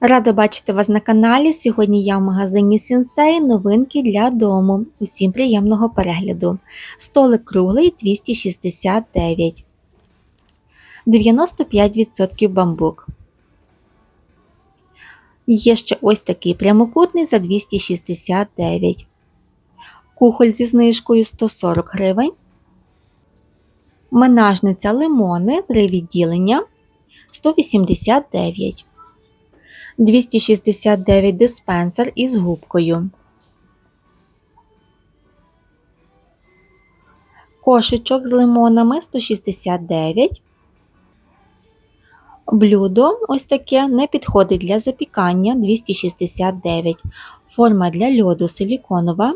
Рада бачити вас на каналі. Сьогодні я в магазині Сінсей. Новинки для дому. Усім приємного перегляду. Столик круглий 269. 95% бамбук. Є ще ось такий прямокутний за 269. Кухоль зі знижкою 140 гривень. Менажниця лимони 3 відділення 189. 269 диспенсер із губкою. Кошечок з лимонами 169. Блюдо ось таке не підходить для запікання 269. Форма для льоду силіконова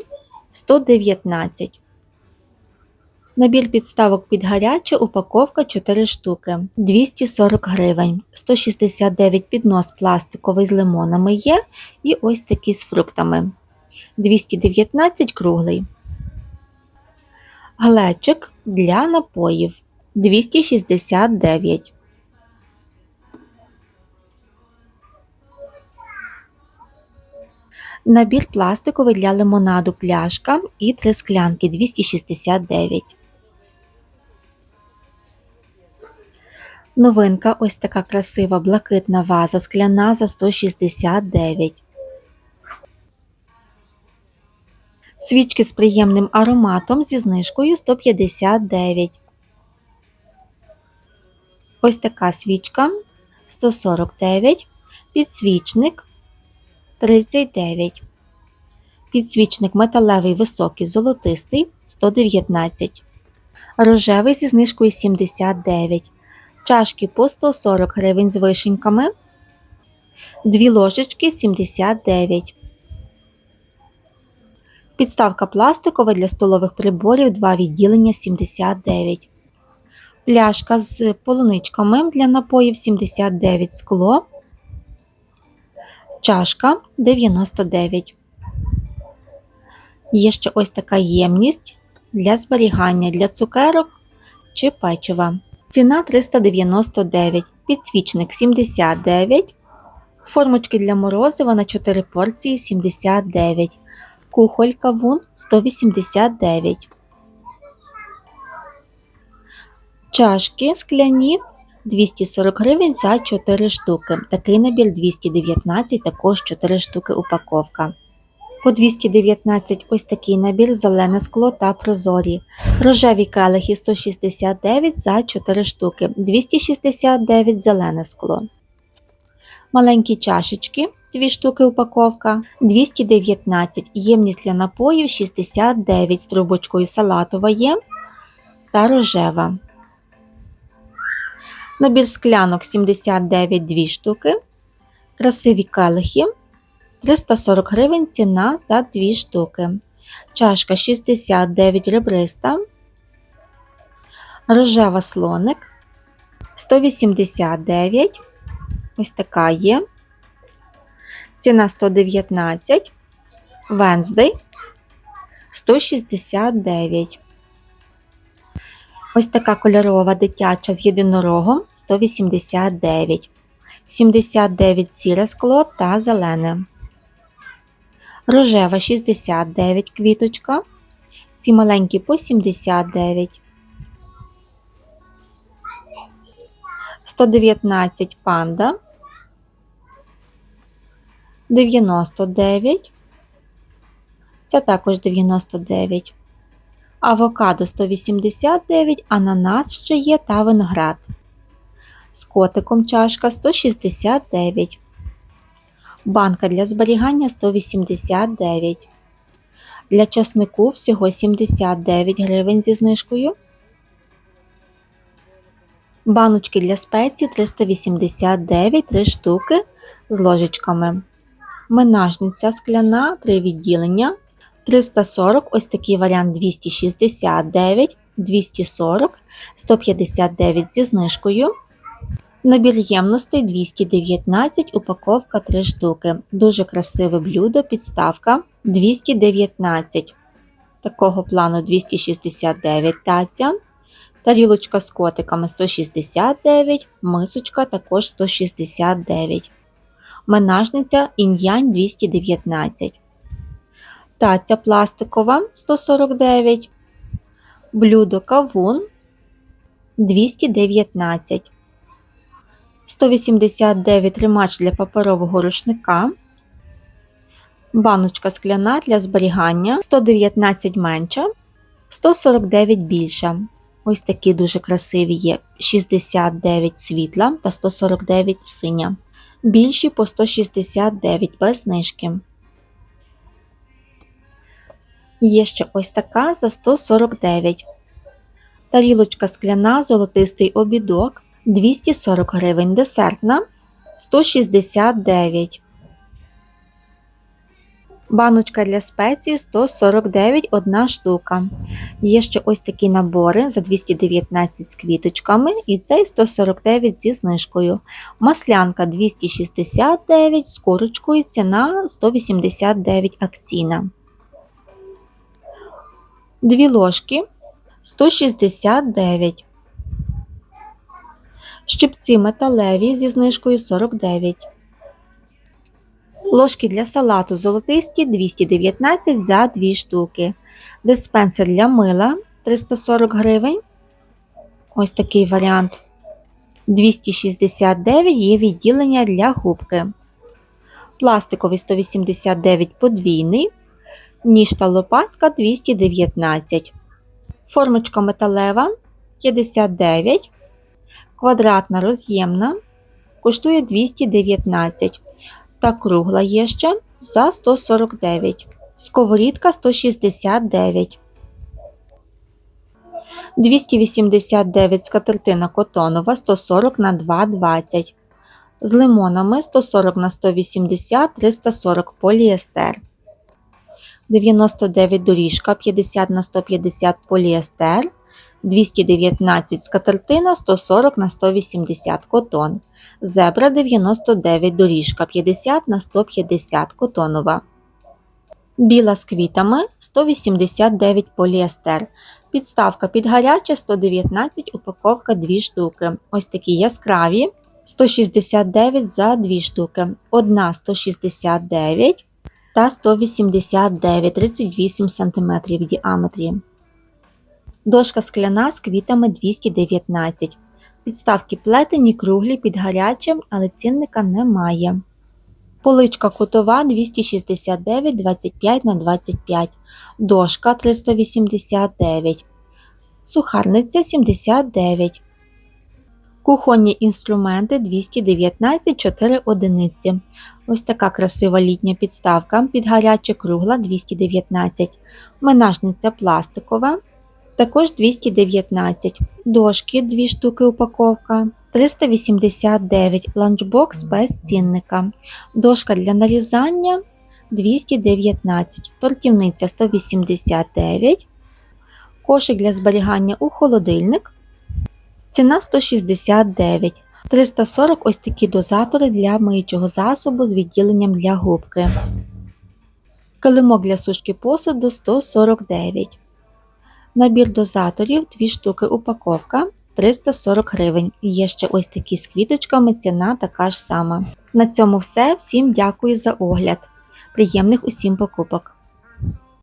119. Набір підставок під гаряче, упаковка 4 штуки, 240 гривень, 169 піднос пластиковий з лимонами є, і ось такий з фруктами. 219 круглий. Глечик для напоїв 269. Набір пластиковий для лимонаду пляшка і 3 склянки 269. Новинка ось така красива блакитна ваза скляна за 169. Свічки з приємним ароматом зі знижкою 159. Ось така свічка 149. Підсвічник 39. Підсвічник металевий високий золотистий 119. Рожевий зі знижкою 79 чашки по 140 гривень з вишеньками, дві ложечки 79. Підставка пластикова для столових приборів 2 відділення 79. Пляшка з полуничками для напоїв 79 скло. Чашка 99. Є ще ось така ємність для зберігання для цукерок чи печива. Ціна 399, підсвічник 79, формочки для морозива на 4 порції 79, кухоль кавун 189. Чашки скляні 240 гривень за 4 штуки. Такий набір 219, також 4 штуки упаковка. По 219 ось такий набір зелене скло та прозорі. Рожеві келихи 169 за 4 штуки, 269 зелене скло. Маленькі чашечки 2 штуки упаковка, 219 ємність для напоїв 69 з трубочкою салатова є та рожева. Набір склянок 79 2 штуки. Красиві келихи 340 гривень ціна за 2 штуки. Чашка 69 ребриста. Рожева слоник 189. Ось така є. Ціна 119. Венздей 169. Ось така кольорова дитяча з єдинорогом 189. 79 сіре скло та зелене рожева 69 квіточка, ці маленькі по 79, 119 панда, 99, це також 99, авокадо 189, ананас ще є та виноград. З котиком чашка 169 банка для зберігання 189. Для часнику всього 79 гривень зі знижкою. Баночки для спеції 389 3 штуки з ложечками. Менажниця скляна 3 відділення. 340, ось такий варіант 269, 240, 159 зі знижкою. Набір ємностей 219, упаковка 3 штуки. Дуже красиве блюдо, підставка 219. Такого плану 269 таця. Тарілочка з котиками 169, мисочка також 169. Менажниця інь-янь 219. Таця пластикова 149. Блюдо кавун 219. 189 тримач для паперового рушника. Баночка скляна для зберігання 119 менша, 149 більша. Ось такі дуже красиві є 69 світла та 149 синя. Більші по 169 без знижки. Є ще ось така за 149. Тарілочка скляна, золотистий обідок 240 гривень. Десертна 169. Баночка для спеції 149 одна штука. Є ще ось такі набори за 219 з квіточками і цей 149 зі знижкою. Маслянка 269 з курочкою, ціна 189 акційна. Дві ложки 169. Щипці металеві зі знижкою 49. Ложки для салату золотисті 219 за 2 штуки. Диспенсер для мила 340 гривень. Ось такий варіант. 269 є відділення для губки. Пластиковий 189 подвійний. Ніж та лопатка 219. Формочка металева 59. Квадратна роз'ємна коштує 219 та кругла є ще за 149. Сковорідка 169. 289 скатертина котонова 140 на 220. З лимонами 140 на 180 340 поліестер. 99 доріжка 50 на 150 поліестер. 219 скатертина 140 на 180 котон. Зебра 99 доріжка 50 на 150 котонова. Біла з квітами 189 поліестер. Підставка під гаряче 119 упаковка 2 штуки. Ось такі яскраві 169 за 2 штуки. Одна 169 та 189 38 см в діаметрі. Дошка скляна з квітами 219 Підставки плетені, круглі під гарячим, але цінника немає. Поличка кутова 269 25 на 25 Дошка 389 Сухарниця 79 Кухонні інструменти 219 4 одиниці. Ось така красива літня підставка під гаряче кругла 219 Менажниця пластикова також 219 дошки 2 штуки упаковка, 389 ланчбокс без цінника, дошка для нарізання 219, тортівниця 189, кошик для зберігання у холодильник. Ціна 169, 340 ось такі дозатори для миючого засобу з відділенням для губки. Килимок для сушки посуду 149. Набір дозаторів 2 штуки упаковка 340 гривень. Є ще ось такі з квіточками, ціна така ж сама. На цьому все. Всім дякую за огляд. Приємних усім покупок!